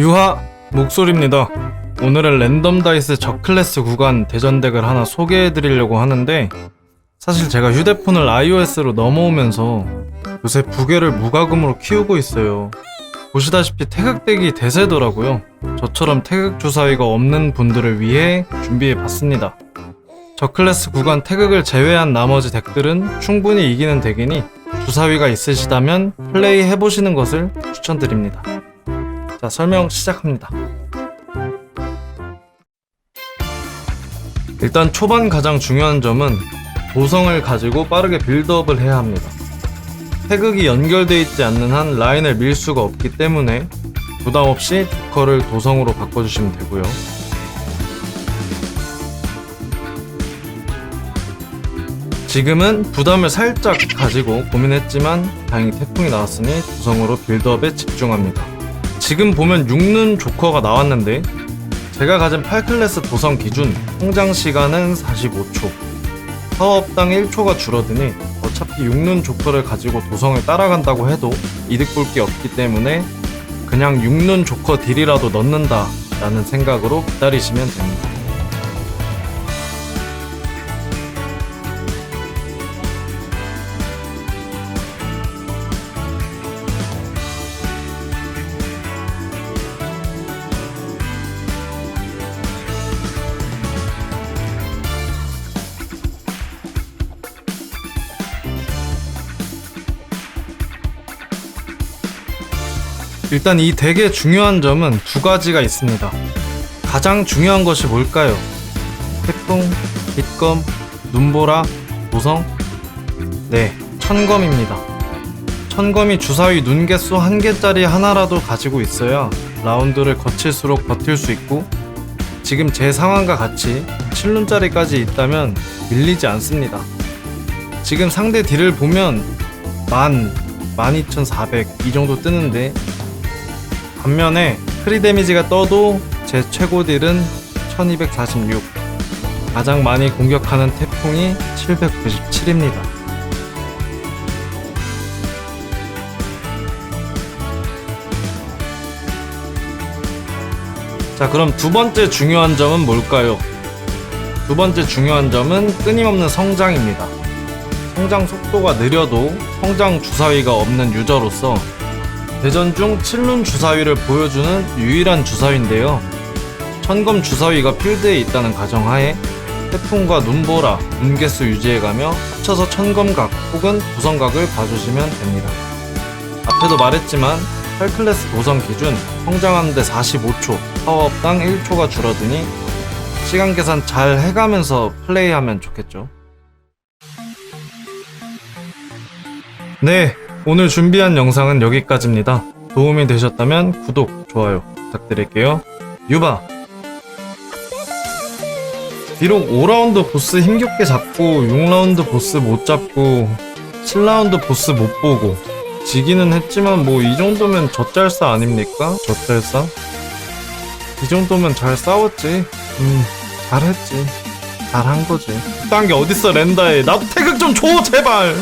유하 목소리입니다. 오늘은 랜덤 다이스 저 클래스 구간 대전 덱을 하나 소개해 드리려고 하는데 사실 제가 휴대폰을 iOS로 넘어오면서 요새 부계를 무과금으로 키우고 있어요. 보시다시피 태극덱이 대세더라고요. 저처럼 태극 주사위가 없는 분들을 위해 준비해 봤습니다. 저 클래스 구간 태극을 제외한 나머지 덱들은 충분히 이기는 덱이니 주사위가 있으시다면 플레이 해보시는 것을 추천드립니다. 자, 설명 시작합니다. 일단 초반 가장 중요한 점은 도성을 가지고 빠르게 빌드업을 해야 합니다. 태극이 연결되어 있지 않는 한 라인을 밀 수가 없기 때문에 부담 없이 두커를 도성으로 바꿔주시면 되고요. 지금은 부담을 살짝 가지고 고민했지만 다행히 태풍이 나왔으니 도성으로 빌드업에 집중합니다. 지금 보면 육눈 조커가 나왔는데 제가 가진 8클래스 도성 기준 성장 시간은 45초 사업당 1초가 줄어드니 어차피 육눈 조커를 가지고 도성을 따라간다고 해도 이득 볼 게 없기 때문에 그냥 육눈 조커 딜이라도 넣는다 라는 생각으로 기다리시면 됩니다. 일단 이 덱의 중요한 점은 두 가지가 있습니다. 가장 중요한 것이 뭘까요? 태풍, 빛검, 눈보라, 도성? 네, 천검입니다. 천검이 주사위 눈개수 한 개짜리 하나라도 가지고 있어야 라운드를 거칠수록 버틸 수 있고 지금 제 상황과 같이 7룬짜리까지 있다면 밀리지 않습니다. 지금 상대 딜을 보면 만, 12,400 이 정도 뜨는데 반면에 크리 데미지가 떠도 제 최고 딜은 1246 가장 많이 공격하는 태풍이 797입니다. 자 그럼 두 번째 중요한 점은 뭘까요? 두 번째 중요한 점은 끊임없는 성장입니다. 성장 속도가 느려도 성장 주사위가 없는 유저로서 대전 중 7룬 주사위를 보여주는 유일한 주사위인데요. 천검 주사위가 필드에 있다는 가정하에 태풍과 눈보라, 눈개수 유지해가며 합쳐서 천검각 혹은 도성각을 봐주시면 됩니다. 앞에도 말했지만 8클래스 도성 기준 성장하는데 45초, 파워업당 1초가 줄어드니 시간 계산 잘 해가면서 플레이하면 좋겠죠. 네, 오늘 준비한 영상은 여기까지입니다. 도움이 되셨다면 구독, 좋아요 부탁드릴게요. 유바! 비록 5라운드 보스 힘겹게 잡고 6라운드 보스 못 잡고 7라운드 보스 못 보고 지기는 했지만 뭐 이 정도면 젖잘싸 아닙니까? 젖잘싸? 이 정도면 잘 싸웠지. 음, 잘했지. 잘한 거지. 딴 게 어딨어 렌다에. 나도 태극 좀 줘, 제발!